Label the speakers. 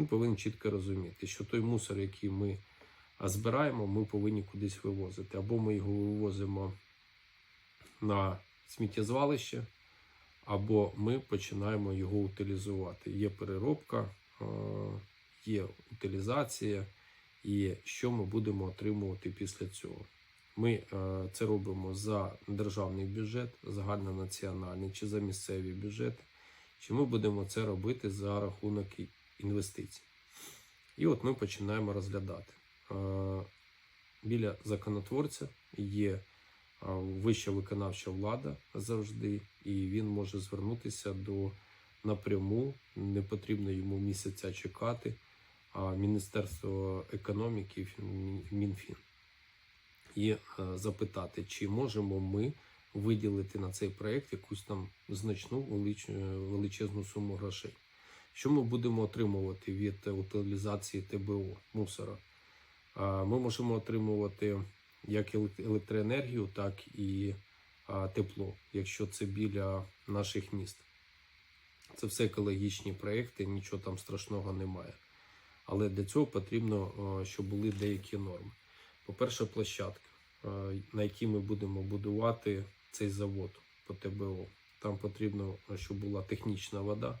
Speaker 1: Ми повинні чітко розуміти, що той мусор, який ми збираємо, ми повинні кудись вивозити. Або ми його вивозимо на сміттєзвалище, або ми починаємо його утилізувати. Є переробка, є утилізація, і що ми будемо отримувати після цього. Ми це робимо за державний бюджет, загальнонаціональний чи за місцеві бюджети, чи ми будемо це робити за рахунок інвестицій. І от ми починаємо розглядати. Е, Біля законотворця є е, вища виконавча влада завжди, і він може звернутися до напряму, не потрібно йому місяця чекати, а Міністерство економіки, Мінфін і е, запитати, чи можемо ми виділити на цей проект якусь там значну величезну суму грошей. Що ми будемо отримувати від утилізації ТБО мусора? Ми можемо отримувати як електроенергію, так і тепло, якщо це біля наших міст. Це все екологічні проекти, нічого там страшного немає. Але для цього потрібно, щоб були деякі норми. По-перше, площадка, на якій ми будемо будувати цей завод по ТБО. Там потрібно, щоб була технічна вода,